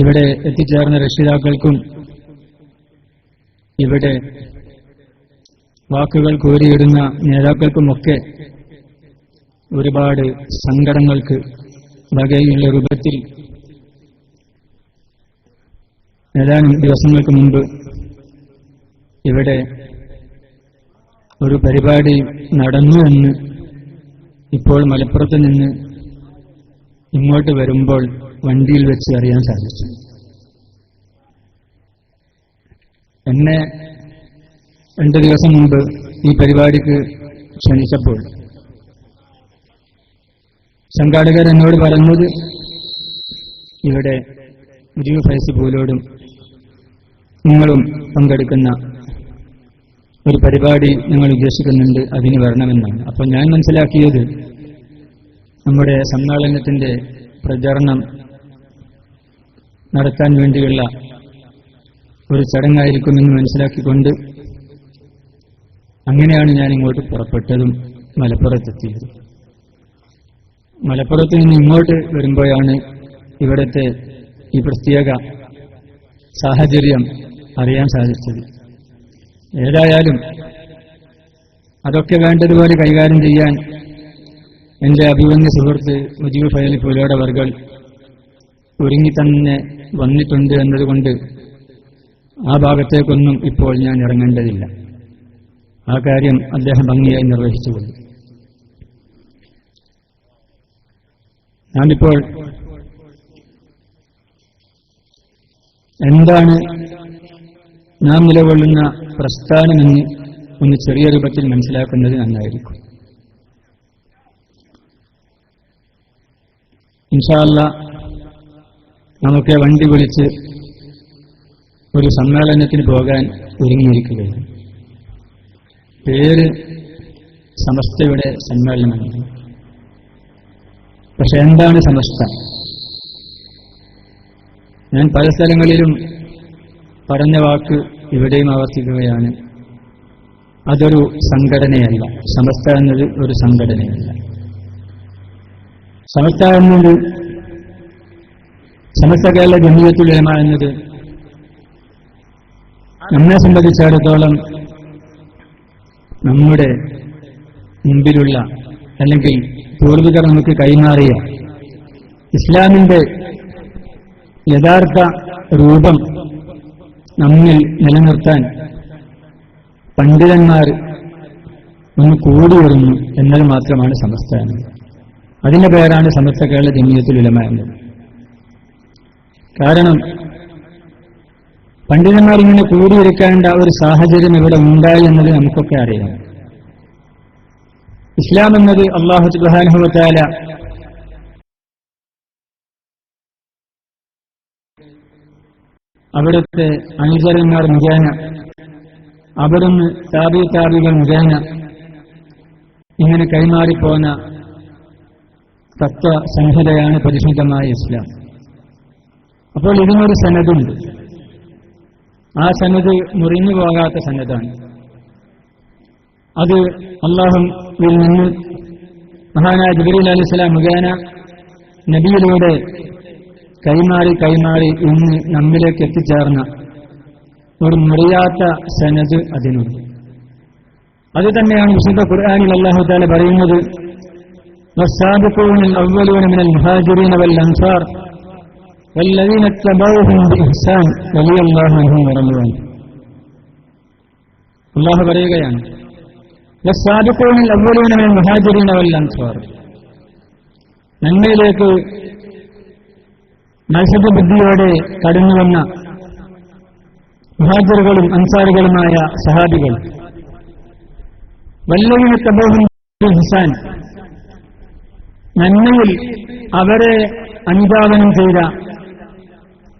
ഇവിടെ എത്തിച്ചേർന്ന രക്ഷിതാക്കൾക്കും ഇവിടെ വാക്കുകൾ കോരിയിടുന്ന നേതാക്കൾക്കുമൊക്കെ ഒരുപാട് സങ്കടങ്ങൾക്ക് വകയുള്ള രൂപത്തിൽ ഏതാനും ദിവസങ്ങൾക്ക് മുമ്പ് ഇവിടെ ഒരു പരിപാടി നടന്നു എന്ന് ഇപ്പോൾ മലപ്പുറത്ത് നിന്ന് ഇങ്ങോട്ട് വരുമ്പോൾ വണ്ടിയിൽ വെച്ച് അറിയാൻ സാധിച്ചു. എന്നെ രണ്ട് ദിവസം മുമ്പ് ഈ പരിപാടിക്ക് ക്ഷണിച്ചപ്പോൾ സംഘാടകർ എന്നോട് പറഞ്ഞത് ഇവിടെ മുജീബ് ഫൈസ് പോലോടും നിങ്ങളും പങ്കെടുക്കുന്ന ഒരു പരിപാടി ഞങ്ങൾ ഉദ്ദേശിക്കുന്നുണ്ട് അതിന് വരണമെന്നാണ്. അപ്പോൾ ഞാൻ മനസ്സിലാക്കിയത് നമ്മുടെ സമ്മേളനത്തിന്റെ പ്രചരണം നടത്താൻ വേണ്ടിയുള്ള ഒരു ചടങ്ങായിരിക്കുമെന്ന് മനസ്സിലാക്കിക്കൊണ്ട് അങ്ങനെയാണ് ഞാൻ ഇങ്ങോട്ട് പുറപ്പെട്ടതും മലപ്പുറത്തെത്തിയത്. മലപ്പുറത്ത് നിന്ന് ഇങ്ങോട്ട് വരുമ്പോഴാണ് ഇവിടുത്തെ ഈ പ്രത്യേക സാഹചര്യം അറിയാൻ സാധിച്ചത്. ഏതായാലും അതൊക്കെ വേണ്ടതുപോലെ കൈകാര്യം ചെയ്യാൻ എന്റെ അഭിമന്യ സുഹൃത്ത് മുജീബ് ഫയലി പുലോടവർകൾ ഒരുങ്ങി തന്നെ വന്നിട്ടുണ്ട് എന്നതുകൊണ്ട് ആ ഭാഗത്തേക്കൊന്നും ഇപ്പോൾ ഞാൻ ഇറങ്ങേണ്ടതില്ല. ആ കാര്യം അദ്ദേഹം ഭംഗിയായി നിർവഹിച്ചുകൊണ്ട്. ഞാനിപ്പോൾ എന്താണ് നാം നിലകൊള്ളുന്ന പ്രസ്ഥാനമെന്ന് ഒന്ന് ചെറിയ രൂപത്തിൽ മനസ്സിലാക്കുന്നത് നന്നായിരിക്കും. ഇൻഷാല്ല നമുക്ക് വണ്ടി വിളിച്ച് ഒരു സമ്മേളനത്തിന് പോകാൻ ഒരുങ്ങിയിരിക്കുകയാണ്. പേര് സമസ്തയുടെ സമ്മേളനമാണ്. പക്ഷെ എന്താണ് സമസ്ത? ഞാൻ പല സ്ഥലങ്ങളിലും പറഞ്ഞ വാക്ക് ഇവിടെയും ആവർത്തിക്കുകയാണ്. അതൊരു സംഘടനയല്ല. സമസ്ത എന്നത് ഒരു സംഘടനയല്ല. സമസ്ത എന്നത് സമസ്ത കേരള ജമീയത്തുലമ എന്നത് നമ്മെ സംബന്ധിച്ചിടത്തോളം നമ്മുടെ മുമ്പിലുള്ള അല്ലെങ്കിൽ പൂർവികർ നമുക്ക് കൈമാറിയ ഇസ്ലാമിന്റെ യഥാർത്ഥ രൂപം നമ്മിൽ നിലനിർത്താൻ പണ്ഡിതന്മാർ ഒന്ന് കൂടി വരുന്നു എന്നത് മാത്രമാണ് സമസ്ത എന്നത് അതിന്റെ പേരാണ് സമസ്ത കേരള ജമീയത്തിൽ ഉലമ എന്നത്. കാരണം പണ്ഡിതന്മാർ ഇങ്ങനെ കൂടിയിരിക്കേണ്ട ഒരു സാഹചര്യം ഇവിടെ ഉണ്ടായി എന്നത് നമുക്കൊക്കെ അറിയാം. ഇസ്ലാം എന്നത് അള്ളാഹു സുബാനുഭവത്താല അവിടുത്തെ അനുചരന്മാർ മുഖേന അവിടുന്ന് താപി താപികൾ മുഖേന ഇങ്ങനെ കൈമാറിപ്പോന്ന തത്വ സംഹിതയാണ് പരിശുദ്ധമായ ഇസ്ലാം. അപ്പോൾ ഇതിനൊരു സനതുണ്ട് ആ സനത് മുറിഞ്ഞു പോകാത്ത സന്നദ്ധാണ് അത് അള്ളാഹുവിൽ നിന്ന് മഹാനായ ജബരീൽ അലി സ്വലാം മുഖേന നബിയിലൂടെ കൈമാറി കൈമാറി ഇന്ന് നമ്മിലേക്ക് എത്തിച്ചേർന്ന ഒരു മുറിയാത്ത സനത് അതിനുണ്ട് അത് തന്നെയാണ് വിശുദ്ധ ഖുർആാനിൽ അള്ളാഹു താല പറയുന്നത് والسابقون الأولون من المهاجرين والأنصار والذين اتبعوهم بإحسان رضي الله عنهم ورضوا عنه അള്ളാഹു പറയുകയാണ് والسابقون الأولون من المهاجرين والأنصار നന്മയിലേക്ക് മത്സരബുദ്ധിയോടെ കടന്നുവന്ന മുഹാജറുകളും അൻസാറുകളുമായ സഹാബികൾ വല്ലവിന് തബോഹും ഹിസാൻ നന്മയിൽ അവരെ അനുധാവനം ചെയ്ത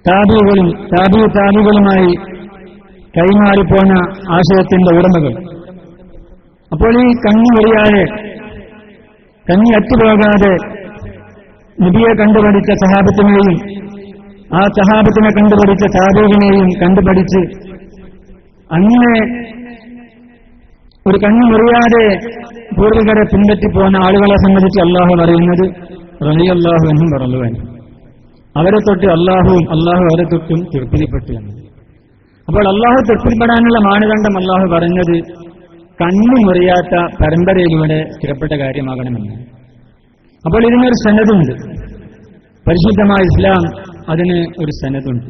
താപികളും താബി താബികളുമായി കൈമാറിപ്പോന്ന ആശയത്തിന്റെ ഉടമകൾ. അപ്പോൾ ഈ കഞ്ഞി വരിയാതെ കഞ്ഞി അറ്റുപോകാതെ നബിയെ കണ്ടുപഠിച്ച സഹാബത്തിനെയും ആ സഹാബത്തിനെ കണ്ടുപഠിച്ച താബീകിനെയും കണ്ടുപഠിച്ച് അങ്ങനെ ഒരു കണ്ണു മുറിയാതെ പൂർവികരെ പിൻപറ്റിപ്പോന്ന ആളുകളെ സംബന്ധിച്ച് അള്ളാഹു പറയുന്നത് റലിയല്ലാഹു എന്നും പറഞ്ഞു അവരെ തൊട്ട് അള്ളാഹുവും അള്ളാഹു അവരെ തൊട്ടും തൃപ്തിപ്പെട്ടു എന്ന്. അപ്പോൾ അള്ളാഹു തൃപ്തിപ്പെടാനുള്ള മാനദണ്ഡം അള്ളാഹു പറഞ്ഞത് കണ്ണു മുറിയാത്ത പരമ്പരയിലൂടെ സ്ഥിരപ്പെട്ട കാര്യമാകണമെന്ന്. അപ്പോൾ ഇതിനൊരു സന്നദ്ധുണ്ട്. പരിശുദ്ധമായ ഇസ്ലാം അതിന് ഒരു സന്നദ്ധുണ്ട്.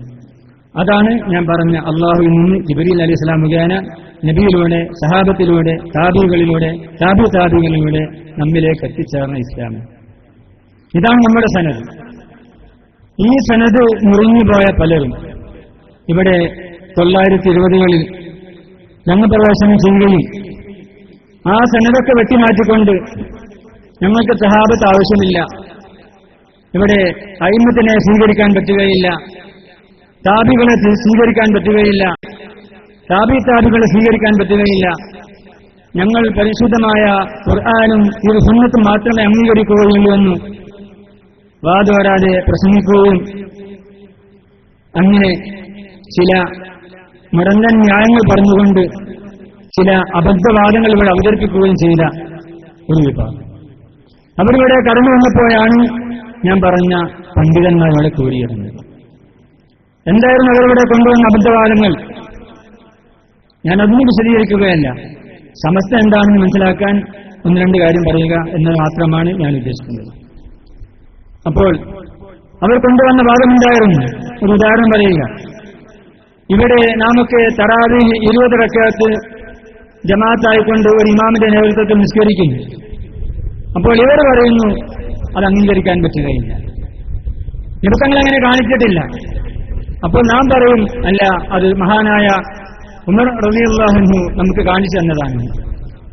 അതാണ് ഞാൻ പറഞ്ഞ അള്ളാഹുവിൽ നിന്ന് ജിബരീൽ അലി ഇസ്ലാം മുഖേന നബിയിലൂടെ സഹാബത്തിലൂടെ താബികളിലൂടെ താബി താബികളിലൂടെ നമ്മിലേക്ക് എത്തിച്ചേർന്ന ഇസ്ലാം. ഇതാണ് നമ്മുടെ സനത് ഈ സനത് മുറിഞ്ഞുപോയ പലരും ഇവിടെ തൊള്ളായിരത്തി ഇരുപതുകളിൽ രംഗപ്രവേശനം ചെയ്യുകയും ആ സനതൊക്കെ വെട്ടിമാറ്റിക്കൊണ്ട് ഞങ്ങൾക്ക് സഹാബത്ത് ആവശ്യമില്ല. ഇവിടെ അയിമത്തിനെ സ്വീകരിക്കാൻ പറ്റുകയില്ല. താബികളെ സ്വീകരിക്കാൻ പറ്റുകയില്ല. താബി താബികളെ സ്വീകരിക്കാൻ പറ്റുകയില്ല. ഞങ്ങൾ പരിശുദ്ധമായ ഖുർആാനും ഈ സുന്നത്തും മാത്രമേ അംഗീകരിക്കുകയുള്ളൂ എന്ന് വാദോരാതെ പ്രസംഗിക്കുകയും അങ്ങനെ ചില മുരങ്ങൻ ന്യായങ്ങൾ പറഞ്ഞുകൊണ്ട് ചില അബദ്ധവാദങ്ങൾ ഇവിടെ അവതരിപ്പിക്കുകയും ചെയ്ത ഒരു വിഭാഗം. അവരിവിടെ കടന്നു വന്നപ്പോഴാണ് ഞാൻ പറഞ്ഞ പണ്ഡിതന്മാർ ഇവിടെ കൂടിയിരുന്നത്. എന്തായിരുന്നു അവരിവിടെ കൊണ്ടുവന്ന അബദ്ധവാദങ്ങൾ? ഞാൻ അതൊന്നും വിശദീകരിക്കുകയല്ല. സമസ്ത എന്താണെന്ന് മനസ്സിലാക്കാൻ ഒന്ന് രണ്ട് കാര്യം പറയുക എന്നത് മാത്രമാണ് ഞാൻ ഉദ്ദേശിക്കുന്നത്. അപ്പോൾ അവർ കൊണ്ടുവന്ന ഭാഗമുണ്ടായിരുന്നു ഒരു ഉദാഹരണം പറയുക. ഇവിടെ നമുക്ക് തറാവി ഇരുപത് റക്കാത്ത് ജമാഅത്തായിക്കൊണ്ട് ഒരു ഇമാമിന്റെ നേതൃത്വത്തിൽ നിസ്കരിക്കുന്നു. അപ്പോൾ ഇവർ പറയുന്നു അത് അംഗീകരിക്കാൻ പറ്റുകയില്ല. നിമിത്തങ്ങൾ അങ്ങനെ കാണിച്ചിട്ടില്ല. അപ്പോൾ നാം പറയും അല്ല അത് മഹാനായ ഉമർ റബിയുള്ളാഹു നമുക്ക് കാണിച്ചു തന്നതാണ്.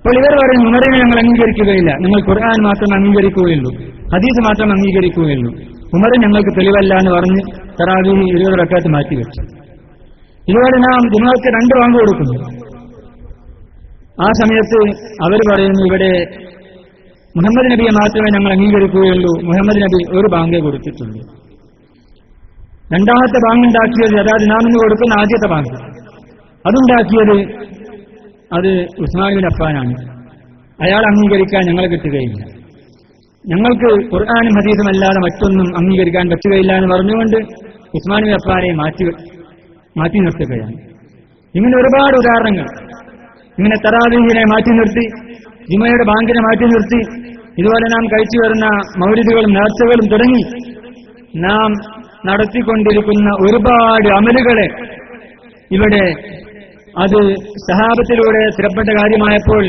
അപ്പോൾ ഇവർ പറയും ഉമറിനെ ഞങ്ങൾ അംഗീകരിക്കുകയില്ല. നിങ്ങൾ ഖുർആൻ മാത്രം അംഗീകരിക്കുകയുള്ളൂ. ഹദീസ് മാത്രം അംഗീകരിക്കുകയുള്ളൂ. ഉമർ ഞങ്ങൾക്ക് തെളിവല്ല എന്ന് പറഞ്ഞ് തറാവി ഇരുപത് റക്കാത്ത് മാറ്റിവെച്ചു ഇതുപോലെ നാം ജുമാക്ക് രണ്ട് വാങ്ങ് കൊടുക്കുന്നു. ആ സമയത്ത് അവർ പറയുന്നു ഇവിടെ മുഹമ്മദ് നബിയെ മാത്രമേ ഞങ്ങൾ അംഗീകരിക്കുകയുള്ളൂ. മുഹമ്മദ് നബി ഒരു ബാങ്കേ കൊടുത്തിട്ടുള്ളൂ. രണ്ടാമത്തെ ബാങ്ക് ഉണ്ടാക്കിയത് അതായത് നാം ഇന്ന് കൊടുക്കുന്ന ആദ്യത്തെ ബാങ്ക് അതുണ്ടാക്കിയത് അത് ഉസ്മാൻ അഫാനാണ് അയാൾ അംഗീകരിക്കാൻ ഞങ്ങൾ കിട്ടുകയില്ല. ഞങ്ങൾക്ക് ഖുർആാനും ഹദീസും അല്ലാതെ മറ്റൊന്നും അംഗീകരിക്കാൻ പറ്റുകയില്ല എന്ന് പറഞ്ഞുകൊണ്ട് ഉസ്മാൻ ബിൻ അഫ്ഫാനെ മാറ്റി മാറ്റി നിർത്തുകയാണ്. ഇങ്ങനെ ഒരുപാട് ഉദാഹരണങ്ങൾ. ഇങ്ങനെ തറാവീഹിനെ മാറ്റി നിർത്തി ജിമയുടെ ബാങ്കിനെ മാറ്റി നിർത്തി ഇതുപോലെ നാം കഴിച്ചു വരുന്ന മൗലിദുകളും നേർച്ചകളും തുടങ്ങി നാം നടത്തിക്കൊണ്ടിരിക്കുന്ന ഒരുപാട് അമലുകളെ ഇവിടെ അത് സഹാബത്തിലൂടെ സ്ഥിരപ്പെട്ട കാര്യമായപ്പോൾ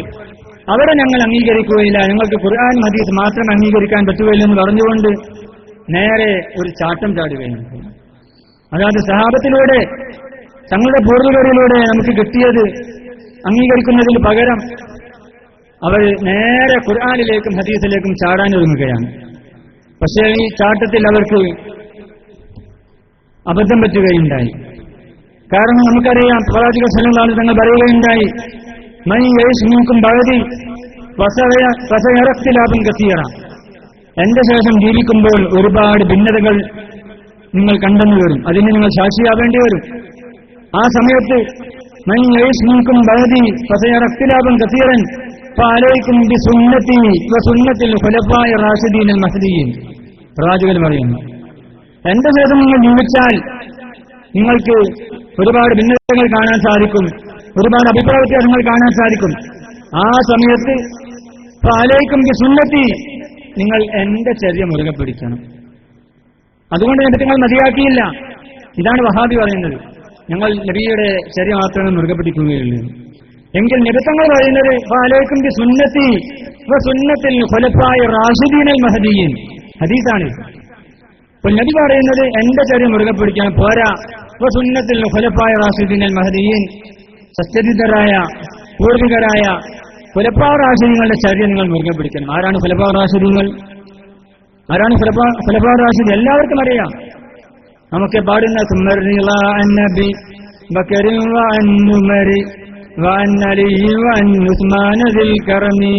അവരെ ഞങ്ങൾ അംഗീകരിക്കുകയില്ല. ഞങ്ങൾക്ക് ഖുർആൻ ഹദീസ് മാത്രം അംഗീകരിക്കാൻ പറ്റുകയില്ല എന്ന് പറഞ്ഞുകൊണ്ട് നേരെ ഒരു ചാട്ടം ചാടുകയാണ്. അതായത് സഹാബത്തിലൂടെ തങ്ങളുടെ പൂർവികരിലൂടെ നമുക്ക് കിട്ടിയത് അംഗീകരിക്കുന്നതിന് പകരം അവർ നേരെ ഖുർആാനിലേക്കും ഹദീസിലേക്കും ചാടാൻ ഒരുങ്ങുകയാണ്. പക്ഷേ ഈ ചാട്ടത്തിൽ അവർക്ക് അബദ്ധം പറ്റുകയുണ്ടായി. കാരണം നമുക്കറിയാം പ്രവാചക സ്ഥലങ്ങളാണ് തങ്ങൾ പറയുകയുണ്ടായി മൈ വയസ് നോക്കും പകുതി. വസയറത്തിലാഭം കത്തിയറ എന്റെ ശേഷം ജീവിക്കുമ്പോൾ ഒരുപാട് ഭിന്നതകൾ നിങ്ങൾ കണ്ടെന്നു വരും. അതിന് നിങ്ങൾ സാക്ഷിയാവേണ്ടി വരും. ആ സമയത്ത് മൈ വയസ് നോക്കും പകുതി വസയറത്തിലാഭം കത്തിയറൻ പാലയിക്കും ബി സുന്നത്തി സുന്നത്തിൽ ഫലപ്പായ റാഷിദീൻ മഹദീൻ പ്രവാചകൻ പറയുന്നു എന്റെ ശേഷം നിങ്ങൾ ജീവിച്ചാൽ നിങ്ങൾക്ക് ഒരുപാട് ഭിന്നതകൾ കാണാൻ സാധിക്കും. ഒരുപാട് അഭിപ്രായ വ്യത്യാസങ്ങൾ കാണാൻ സാധിക്കും. ആ സമയത്ത് പാലേക്കും സുന്നത്തി നിങ്ങൾ എന്റെ ചര്യ മുറുകെ പിടിക്കണം. അതുകൊണ്ട് നബിത്തങ്ങൾ മതിയാക്കിയില്ല. ഇതാണ് വഹാബി പറയുന്നത്. ഞങ്ങൾ നബിയുടെ ചര്യ മാത്രമേ മുറുകെ പിടിക്കുകയുള്ളൂ. എങ്കിൽ നിരത്തങ്ങൾ പറയുന്നത് പാലേക്കും സുന്നത്തി സുന്നത്തിൽ ഫലപ്പായ റാഷിദീനൽ മഹദീൻ. ഹദീസാണ്. അപ്പൊ നബി പറയുന്നത് എന്റെ ചെറിയ മുറുകെ പിടിക്കാൻ പോരാ. ഇപ്പൊ സുന്നത്തിൽ ഹുലപ്പായ റാഷിദിനൽ മഹദീൻ സത്യജിതരായ പൂർവികരായ ഹുലപ്പാ റാഷിദിങ്ങളുടെ ചെറിയ നിങ്ങൾ മുറുകെ പിടിക്കണം. ആരാണ് ഹുലപ്പാ റാഷിദിങ്ങൾ? ആരാണ് ഹുലപ്പാ റാഷിദ് എല്ലാവർക്കും അറിയാം. നമുക്ക് പാടുന്ന സുമരി ബക്കറിൻ വാൻ അലി വാൻ ഉസ്മാൻ കറമീ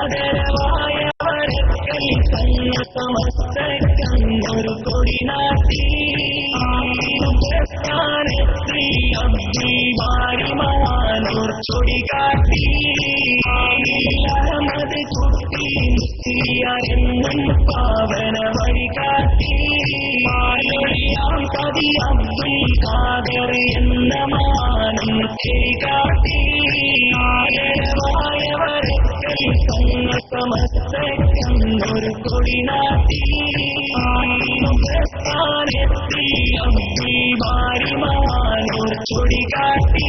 ആദരവായവർ കൈപ്പല്ല സമസ്തക്കൊരു കൊടി നാട്ടി പ്രസ്ഥാനത്തിൽ അബ്ദുൽ ബാരിമാനൂർ ചൊടികാട്ടി. അഹമ്മദ് കുട്ടി മുസ്തിയാരെന്നും പാവന വഴി കാട്ടി ആലൊഴിയാം കവി അബ്ദുൽ കാദർ എന്ന മാനം കൈ കാട്ടി സമസ്തയ്ക്കൊരു കൊടി നാട്ടി സ്ഥാനത്തി അബ്ദുൽ വാരിമാനൂർ ചൊടി കാട്ടി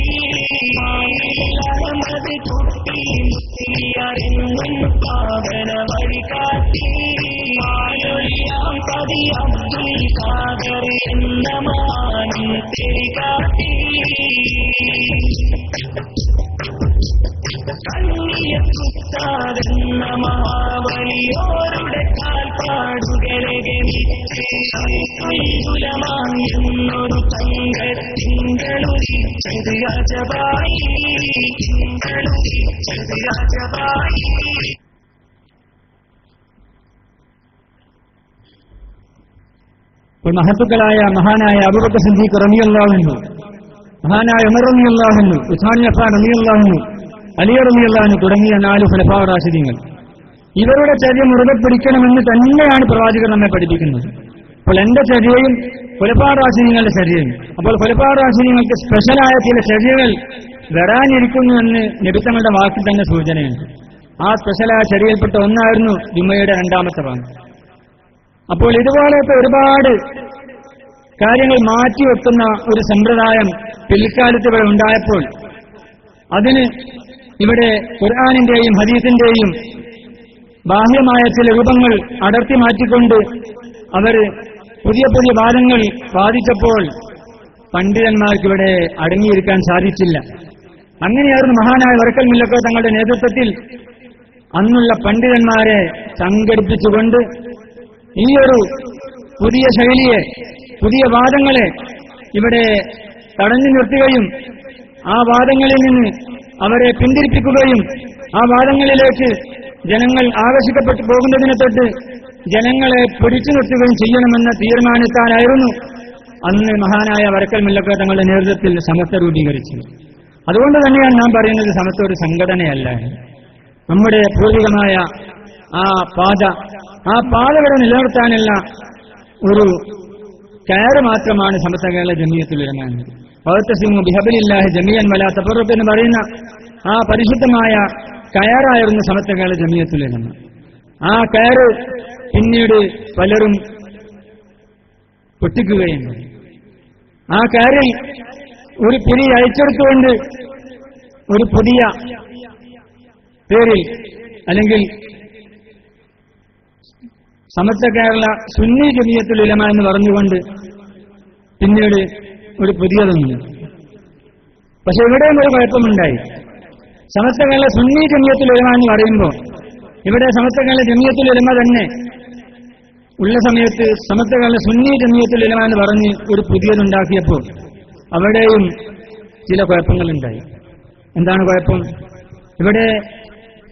അഹമ്മദ് കുട്ടി മുസ്ലിയാരെന്നും പാവന വഴി കാട്ടി മാലൊളിയാം കവി അബ്ദുൽ ഖാദർ എന്ന മാനം തെരി കാട്ടി കണ്ണിയെന്ന ഇപ്പോൾ മഹത്തുക്കളായ മഹാനായ അബുബക്ക സന്ധി റമിയല്ലാഹുന്നു മഹാനായ ഉമർ റമിയല്ലാഹുന്നു ഉസ്മാൻ റമിയല്ലാഹുന്നു അലി റമിയല്ലാഹു തുടങ്ങിയ നാല് ഫലഫാ റാഷിദീങ്ങൾ. ഇവരുടെ ചര്യ മുറുകെ പിടിക്കണമെന്ന് തന്നെയാണ് പ്രവാചകർ നമ്മെ പഠിപ്പിക്കുന്നത്. അപ്പോൾ എന്റെ ചര്യയും റാഷിദീങ്ങളുടെ ചര്യയും. അപ്പോൾ ഫുലപാറാശിനികൾക്ക് സ്പെഷ്യലായ ചില ചര്യകൾ വരാനിരിക്കുന്നു എന്ന് നിബിത്തങ്ങളുടെ വാക്കിൽ തന്നെ സൂചനയുണ്ട്. ആ സ്പെഷ്യലായ ചര്യയിൽപ്പെട്ട ഒന്നായിരുന്നു ജുമ്മയുടെ രണ്ടാമത്തെ ഭാഗം. അപ്പോൾ ഇതുപോലത്തെ ഒരുപാട് കാര്യങ്ങൾ മാറ്റിവെക്കുന്ന ഒരു സമ്പ്രദായം പിൽക്കാലത്ത് ഇവിടെ ഉണ്ടായപ്പോൾ അതിന് ഇവിടെ ഖുർആാനിന്റെയും ഹദീസിന്റെയും ബാഹ്യമായ ചില രൂപങ്ങൾ അടർത്തി മാറ്റിക്കൊണ്ട് അവർ പുതിയ പുതിയ വാദങ്ങൾ വാദിച്ചപ്പോൾ പണ്ഡിതന്മാർക്കിവിടെ അടങ്ങിയിരിക്കാൻ സാധിച്ചില്ല. അങ്ങനെയായിരുന്നു മഹാനായ വറക്കൽ മില്ലക്കോ തങ്ങളുടെ നേതൃത്വത്തിൽ അന്നുള്ള പണ്ഡിതന്മാരെ സംഘടിപ്പിച്ചുകൊണ്ട് ഈ ഒരു പുതിയ ശൈലിയെ പുതിയ വാദങ്ങളെ ഇവിടെ തടഞ്ഞു നിർത്തുകയും ആ വാദങ്ങളിൽ നിന്ന് അവരെ പിന്തിരിപ്പിക്കുകയും ആ വാദങ്ങളിലേക്ക് ജനങ്ങൾ ആകർഷിക്കപ്പെട്ടു പോകുന്നതിനെ തൊട്ട് ജനങ്ങളെ പിടിച്ചു നിർത്തുകയും ചെയ്യണമെന്ന തീരുമാനത്താലായിരുന്നു അന്ന് മഹാനായ വരക്കൽ മുല്ലക്ക തങ്ങളുടെ നേതൃത്വത്തിൽ സമസ്ത രൂപീകരിച്ചു അതുകൊണ്ട് തന്നെയാണ് നാം പറയുന്നത് സമസ്ത ഒരു സംഘടനയല്ല. നമ്മുടെ പൂർവികമായ ആ പാത ആ പാത വരെ നിലനിർത്താനുള്ള ഒരു കയറ് മാത്രമാണ് സമസ്ത കേരള ജമീയത്തുലമാനത് പൗത്തസിംഗ് ബിഹബലില്ലാഹി ജമിയൻ വല തപ്പറുക്ക് എന്ന് പറയുന്ന ആ പരിശുദ്ധമായ കയറായിരുന്നു സമത്വകാല ജമീയത്തുലമ ആ കയറ് പിന്നീട് പലരും പൊട്ടിക്കുകയും ആ കയറിൽ ഒരു പിരി അയച്ചെടുത്തുകൊണ്ട് ഒരു പുതിയ പേരിൽ അല്ലെങ്കിൽ സമത്വ കേരള സുന്നി ജമിയത്തുലമ എന്ന് പറഞ്ഞുകൊണ്ട് പിന്നീട് ഒരു പുതിയതൊന്നും പക്ഷെ ഇവിടെയും ഒരു കുഴപ്പമുണ്ടായി. സമസ്തകാല സുന്നി ജമിയത്തിൽ ഉലമ എന്ന് പറയുമ്പോൾ ഇവിടെ സമസ്തകാല ജമിയത്തിൽ ഉലമ തന്നെ ഉള്ള സമയത്ത് സമസ്തകാല സുന്നീ ജമീയത്തുൽ ഉലമ എന്ന് പറഞ്ഞ് ഒരു പുതിയതുണ്ടാക്കിയപ്പോൾ അവിടെയും ചില കുഴപ്പങ്ങളുണ്ടായി. എന്താണ് കുഴപ്പം? ഇവിടെ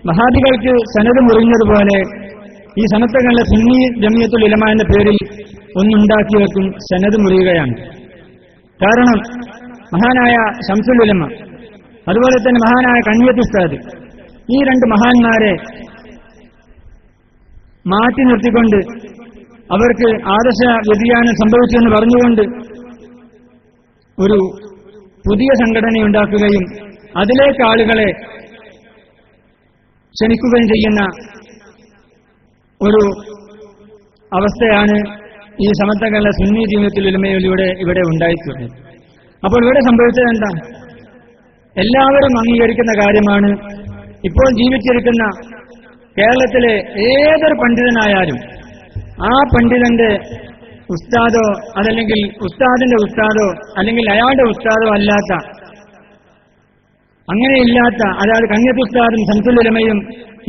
മഹാദികൾക്ക് സനത് മുറിഞ്ഞതുപോലെ ഈ സമത്വങ്ങളുടെ സുന്നി ജമിയത്തുൽ ഇലമ പേരിൽ ഒന്നുണ്ടാക്കിയവർക്കും സനത് മുറിയുകയാണ്. കാരണം മഹാനായ ഷംസുൽ ഉലമ അതുപോലെ തന്നെ മഹാനായ കണ്യത്ത് ഈ രണ്ട് മഹാന്മാരെ മാറ്റി നിർത്തിക്കൊണ്ട് അവർക്ക് ആദർശ വ്യതിയാനം സംഭവിച്ചുവെന്ന് പറഞ്ഞുകൊണ്ട് ഒരു പുതിയ സംഘടനയുണ്ടാക്കുകയും അതിലേക്ക് ആളുകളെ ക്ഷണിക്കുകയും ചെയ്യുന്ന ഒരു അവസ്ഥയാണ് ഈ സമത്വങ്ങളുടെ സുന്നി ജീവിതത്തിൽ ഉലമയിലൂടെ ഇവിടെ ഉണ്ടായിട്ടുണ്ട്. അപ്പോൾ ഇവിടെ സംഭവിച്ചത് എന്താ? എല്ലാവരും അംഗീകരിക്കുന്ന കാര്യമാണ്. ഇപ്പോൾ ജീവിച്ചിരിക്കുന്ന കേരളത്തിലെ ഏതൊരു പണ്ഡിതനായാലും ആ പണ്ഡിതന്റെ ഉസ്താദോ അതല്ലെങ്കിൽ ഉസ്താദിന്റെ ഉസ്താദോ അല്ലെങ്കിൽ അയാളുടെ ഉസ്താദോ അല്ലാത്ത അങ്ങനെയില്ലാത്ത അതായത് കഞ്ഞത്ത് ഉസ്താദും സംസുലുലമയും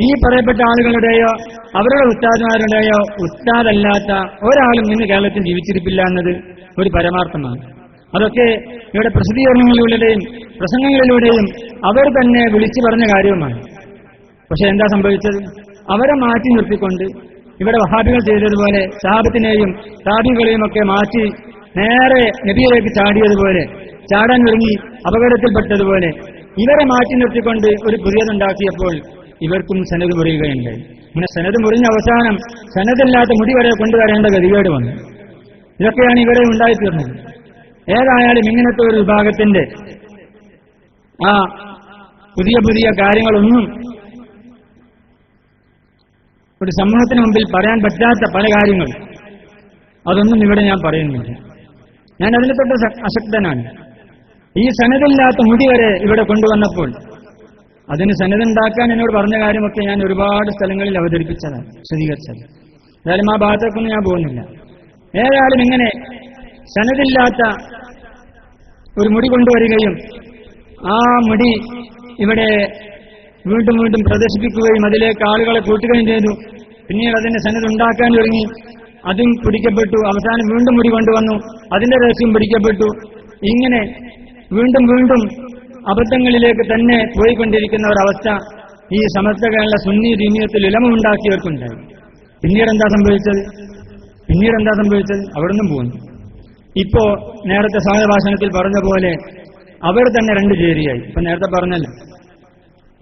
ഈ പറയപ്പെട്ട ആളുകളുടെയോ അവരുടെ ഉസ്താദ്മാരുടെയോ ഉസ്താദല്ലാത്ത ഒരാളും ഇന്ന് കേരളത്തിൽ ജീവിച്ചിരിപ്പില്ല എന്നത് ഒരു പരമാർത്ഥമാണ്. അതൊക്കെ ഇവിടെ പ്രസിദ്ധീകരണങ്ങളിലൂടെയും പ്രസംഗങ്ങളിലൂടെയും അവർ തന്നെ വിളിച്ചു പറഞ്ഞ കാര്യവുമാണ്. പക്ഷെ എന്താ സംഭവിച്ചത്? അവരെ മാറ്റി നിർത്തിക്കൊണ്ട് ഇവിടെ വഹാബികൾ ചെയ്തതുപോലെ സാബത്തിനെയും സാബികളെയും ഒക്കെ മാറ്റി നേരെ നബിയിലേക്ക് ചാടിയതുപോലെ ചാടാൻ ഒരുങ്ങി അപകടത്തിൽപ്പെട്ടതുപോലെ ഇവരെ മാറ്റി നിർത്തിക്കൊണ്ട് ഒരു പുതിയതുണ്ടാക്കിയപ്പോൾ ഇവർക്കും സനത് മുറിയുകയുണ്ടായി. ഇങ്ങനെ സനത് മുറിഞ്ഞ അവസാനം സനതില്ലാത്ത മുടി വരെ കൊണ്ടുവരേണ്ട ഗതികേട് വന്നു. ഇതൊക്കെയാണ് ഇവരെ ഉണ്ടായിത്തീർന്നത്. ഏതായാലും ഇങ്ങനത്തെ ഒരു വിഭാഗത്തിന്റെ ആ പുതിയ പുതിയ കാര്യങ്ങളൊന്നും ഒരു സമൂഹത്തിന് മുമ്പിൽ പറയാൻ പറ്റാത്ത പല കാര്യങ്ങൾ അതൊന്നും ഇവിടെ ഞാൻ പറയുന്നില്ല. ഞാൻ അതിനെ തൊട്ട് അശക്തനാണ്. ഈ സനതില്ലാത്ത മുടി വരെ ഇവിടെ കൊണ്ടുവന്നപ്പോൾ അതിന് സനതുണ്ടാക്കാൻ എന്നോട് പറഞ്ഞ കാര്യമൊക്കെ ഞാൻ ഒരുപാട് സ്ഥലങ്ങളിൽ അവതരിപ്പിച്ചതാണ് സ്ഥിരീകരിച്ചത്. എന്തായാലും ആ ഭാഗത്തേക്കൊന്നും ഞാൻ പോകുന്നില്ല. ഏതായാലും ഇങ്ങനെ സനതില്ലാത്ത ഒരു മുടി കൊണ്ടുവരികയും ആ മുടി ഇവിടെ വീണ്ടും വീണ്ടും പ്രദർശിപ്പിക്കുകയും അതിലേക്ക് ആളുകളെ കൂട്ടുകയും ചെയ്തു. പിന്നീട് അതിന്റെ സന്നദ്ധ ഉണ്ടാക്കാൻ തുടങ്ങി അതും പിടിക്കപ്പെട്ടു. അവസാനം വീണ്ടും മുടി കൊണ്ടുവന്നു. അതിന്റെ രഹസ്യം പിടിക്കപ്പെട്ടു. ഇങ്ങനെ വീണ്ടും വീണ്ടും അബദ്ധങ്ങളിലേക്ക് തന്നെ പോയിക്കൊണ്ടിരിക്കുന്ന ഒരവസ്ഥ ഈ സമസ്ത കേരള സുന്നി ദീനീയത്തിൽ ഇലമുണ്ടാക്കിയവർക്കുണ്ട്. പിന്നീട് എന്താ സംഭവിച്ചത്? പിന്നീട് എന്താ സംഭവിച്ചത്? അവിടുന്ന് പോകുന്നു. ഇപ്പോ നേരത്തെ സമയഭാഷണത്തിൽ പറഞ്ഞ പോലെ അവർ തന്നെ രണ്ട് ചേരിയായി. ഇപ്പൊ നേരത്തെ പറഞ്ഞല്ലോ.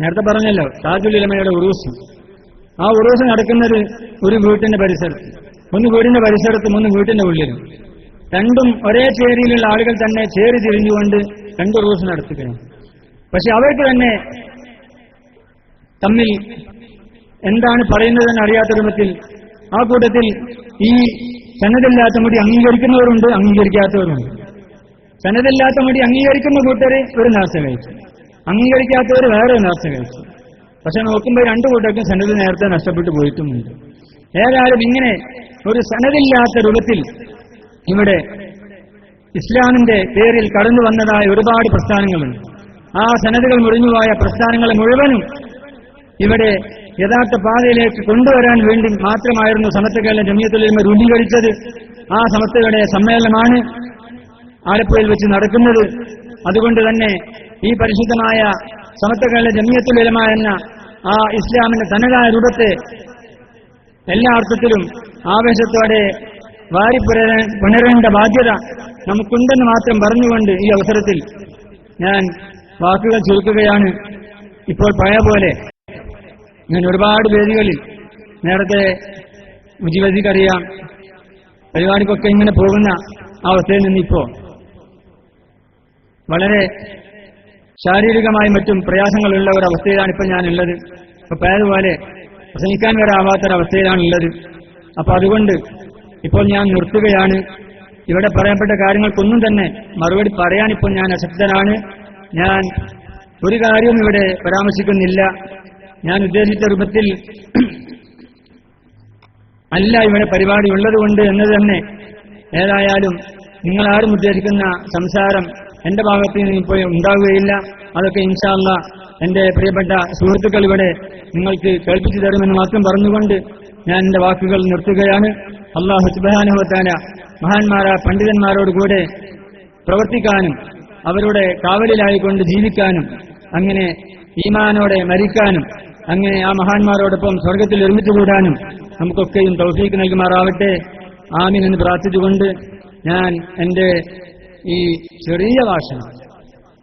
നേരത്തെ പറഞ്ഞല്ലോ താജുൽ ഇലമയുടെ ഉറൂസ്. ആ ഉറൂസ് നടക്കുന്നത് ഒരു വീട്ടിന്റെ പരിസരത്ത്. ഒന്ന് വീടിന്റെ പരിസരത്തും ഒന്ന് വീട്ടിന്റെ ഉള്ളിലും. രണ്ടും ഒരേ ചേരിയിലുള്ള ആളുകൾ തന്നെ ചേരി തിരിഞ്ഞുകൊണ്ട് രണ്ട് ഉറൂസ് നടത്തുകയാണ് പക്ഷെ അവർക്ക് തന്നെ തമ്മിൽ എന്താണ് പറയുന്നതെന്ന് അറിയാത്ത രൂപത്തിൽ ആ കൂട്ടത്തിൽ ഈ സന്നദ്ധല്ലാത്ത മുടി അംഗീകരിക്കുന്നവരുണ്ട് അംഗീകരിക്കാത്തവരുണ്ട്. സന്നദ്ധല്ലാത്ത മുടി അംഗീകരിക്കുന്ന കൂട്ടര് ഒരു നേർച്ച കഴിച്ചു. അംഗീകരിക്കാത്തവർ വേറെ നേർച്ച കഴിച്ചു. പക്ഷെ നോക്കുമ്പോൾ രണ്ടു കൂട്ടർക്കും സന്നദ്ധ നേരത്തെ നഷ്ടപ്പെട്ടു പോയിട്ടുമുണ്ട്. ഏതായാലും ഇങ്ങനെ ഒരു സനതില്ലാത്ത രൂപത്തിൽ ഇവിടെ ഇസ്ലാമിന്റെ പേരിൽ കടന്നു വന്നതായ ഒരുപാട് പ്രസ്ഥാനങ്ങളുണ്ട്. ആ സനതുകൾ മുറിഞ്ഞുപോയ പ്രസ്ഥാനങ്ങൾ മുഴുവനും ഇവിടെ യഥാർത്ഥ പാതയിലേക്ക് കൊണ്ടുവരാൻ വേണ്ടി മാത്രമായിരുന്നു സമസ്തകളുടെ ജമിയത്തുലിമ രൂപീകരിച്ചത് ആ സമത്വയുടെ സമ്മേളനമാണ് ആലപ്പുഴയിൽ വെച്ച് നടക്കുന്നത്. അതുകൊണ്ട് തന്നെ ഈ പരിശുദ്ധമായ സമസ്തകളുടെ ജമിയത്തുലിമ എന്ന ആ ഇസ്ലാമിന്റെ തനതായ രൂപത്തെ എല്ലാ അർത്ഥത്തിലും ആവേശത്തോടെ വാരി പുണരേണ്ട ബാധ്യത നമുക്കുണ്ടെന്ന് മാത്രം പറഞ്ഞുകൊണ്ട് ഈ അവസരത്തിൽ ഞാൻ വാക്കുകൾ ചുരുക്കുകയാണ് ഇപ്പോൾ പഴയ പോലെ ഞാൻ ഒരുപാട് വേദികളിൽ നേരത്തെ മുജിവതിക്കറിയാം പരിപാടിക്കൊക്കെ ഇങ്ങനെ പോകുന്ന അവസ്ഥയിൽ നിന്നിപ്പോ വളരെ ശാരീരികമായും മറ്റും പ്രയാസങ്ങളുള്ള ഒരു അവസ്ഥയിലാണ് ഇപ്പോൾ ഞാനുള്ളത്. ഇപ്പൊ പഴയതുപോലെ പ്രസംഗിക്കാൻ വരെ ആവാത്തൊരവസ്ഥയിലാണുള്ളത് അപ്പൊ അതുകൊണ്ട് ഇപ്പോൾ ഞാൻ നിർത്തുകയാണ്. ഇവിടെ പറയപ്പെട്ട കാര്യങ്ങൾക്കൊന്നും തന്നെ മറുപടി പറയാൻ ഇപ്പോൾ ഞാൻ അശക്തനാണ്. ഞാൻ ഒരു കാര്യവും ഇവിടെ പരാമർശിക്കുന്നില്ല. ഞാൻ ഉദ്ദേശിച്ച രൂപത്തിൽ അല്ല ഇവിടെ പരിപാടി ഉള്ളതുകൊണ്ട് എന്നത് തന്നെ ഏതായാലും നിങ്ങൾ ആരും ഉദ്ദേശിക്കുന്ന സംസാരം എന്റെ ഭാഗത്ത് നിന്ന് ഇപ്പോൾ ഉണ്ടാവുകയില്ല. അതൊക്കെ ഇൻഷാല്ല എന്റെ പ്രിയപ്പെട്ട സുഹൃത്തുക്കൾ ഇവിടെ നിങ്ങൾക്ക് കേൾപ്പിച്ചു തരുമെന്ന് മാത്രം പറഞ്ഞുകൊണ്ട് ഞാൻ എന്റെ വാക്കുകൾ നിർത്തുകയാണ്. അള്ളാഹു സുബാനുഭവത്താന മഹാന്മാരായ പണ്ഡിതന്മാരോട് കൂടെ പ്രവർത്തിക്കാനും അവരുടെ കാവലിലായിക്കൊണ്ട് ജീവിക്കാനും അങ്ങനെ ഈമാനോടെ മരിക്കാനും അങ്ങനെ ആ മഹാന്മാരോടൊപ്പം സ്വർഗത്തിൽ ഒരുമിച്ചുകൂടാനും നമുക്കൊക്കെയും തൗഫീക്ക് നൽകുമാറാവട്ടെ. ആമീൻ എന്ന് പ്രാർത്ഥിച്ചുകൊണ്ട് ഞാൻ എന്റെ ഈ ചെറിയ ഭാഷണം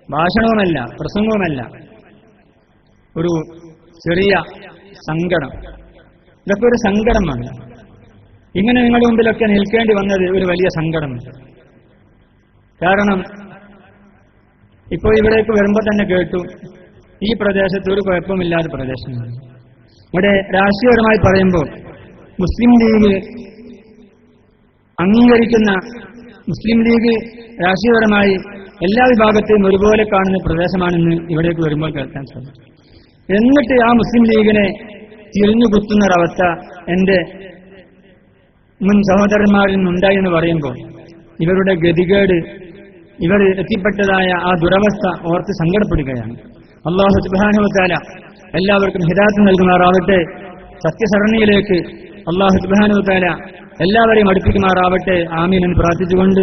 ഭാഷണവുമല്ല പ്രസംഗവുമല്ല ഒരു ചെറിയ സങ്കടം ഇതൊക്കെ ഒരു സങ്കടമാണ്. ഇങ്ങനെ നിങ്ങളുടെ മുമ്പിലൊക്കെ നിൽക്കേണ്ടി വന്നത് ഒരു വലിയ സങ്കടമാണ്. കാരണം ഇപ്പോൾ ഇവിടേക്ക് വരുമ്പോൾ തന്നെ കേട്ടു ഈ പ്രദേശത്ത് ഒരു കുഴപ്പമില്ലാത്ത പ്രദേശമാണ്. ഇവിടെ രാഷ്ട്രീയപരമായി പറയുമ്പോൾ മുസ്ലിം ലീഗ് അംഗീകരിക്കുന്ന മുസ്ലിം ലീഗ് രാഷ്ട്രീയപരമായി എല്ലാ വിഭാഗത്തെയും ഒരുപോലെ കാണുന്ന പ്രദേശമാണെന്ന് ഇവിടേക്ക് വരുമ്പോൾ കേൾക്കാൻ സാധിക്കും. എന്നിട്ട് ആ മുസ്ലിം ലീഗിനെ തിരിഞ്ഞു കുത്തുന്ന ഒരവസ്ഥ എന്റെ മുൻ സഹോദരന്മാരിൽ നിന്നുണ്ടായി എന്ന് പറയുമ്പോൾ ഇവരുടെ ഗതികേട് ഇവർ എത്തിപ്പെട്ടതായ ആ ദുരവസ്ഥ ഓർത്ത് സങ്കടപ്പെടുകയാണ്. അള്ളാഹു സുബാനുവത്താല എല്ലാവർക്കും ഹിദാത്ത് നൽകുമാറാവട്ടെ. സത്യസരണിയിലേക്ക് അള്ളാഹു സുബാനുവത്താല എല്ലാവരെയും അടുപ്പിക്കുമാറാവട്ടെ. ആമീൻ എന്ന് പ്രാർത്ഥിച്ചുകൊണ്ട്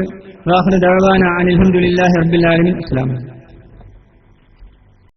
വാഹന ദഴവാന അനിൽഹമുല്ലാഹി അലൈക്കും.